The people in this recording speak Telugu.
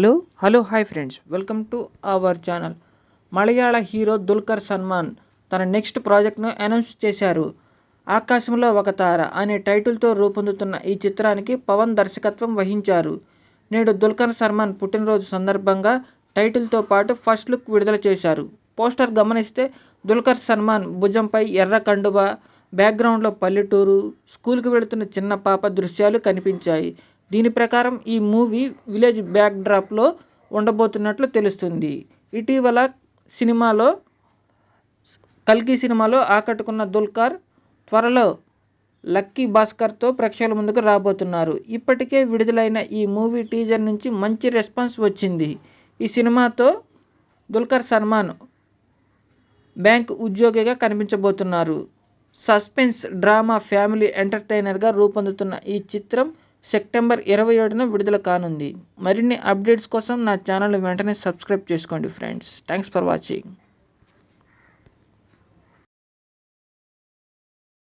Hello hello hi friends. Welcome to our channel. Malayalam hero Dulquer Salmaan తన నెక్స్ట్ ప్రాజెక్ట్ను అనౌన్స్ చేశారు. ఆకాశంలో ఒక తార అనే టైటిల్తో రూపొందుతున్న ఈ చిత్రానికి పవన్ దర్శకత్వం వహించారు. నేడు దుల్కర్ సల్మాన్ పుట్టినరోజు సందర్భంగా టైటిల్తో పాటు ఫస్ట్ లుక్ విడుదల చేశారు. పోస్టర్ గమనిస్తే దుల్కర్ సల్మాన్ భుజంపై ఎర్ర కండువ బ్యాక్గ్రౌండ్లో పల్లెటూరు స్కూల్కి వెళుతున్న చిన్న పాప దృశ్యాలు కనిపించాయి. దీని ప్రకారం ఈ మూవీ విలేజ్ బ్యాక్ డ్రాప్లో ఉండబోతున్నట్లు తెలుస్తుంది. ఇటీవల సినిమాలో కల్కి సినిమాలో ఆకట్టుకున్న దుల్కర్ త్వరలో లక్కీ భాస్కర్తో ప్రేక్షకుల ముందుకు రాబోతున్నారు. ఇప్పటికే విడుదలైన ఈ మూవీ టీజర్ నుంచి మంచి రెస్పాన్స్ వచ్చింది. ఈ సినిమాతో దుల్కర్ సల్మాన్ బ్యాంక్ ఉద్యోగిగా కనిపించబోతున్నారు. సస్పెన్స్ డ్రామా ఫ్యామిలీ ఎంటర్టైనర్గా రూపొందుతున్న ఈ చిత్రం సెప్టెంబర్ ఇరవై ఏడున విడుదల కానుంది. మరిన్ని అప్డేట్స్ కోసం నా ఛానల్ వెంటనే సబ్స్క్రైబ్ చేసుకోండి ఫ్రెండ్స్. Thanks for watching.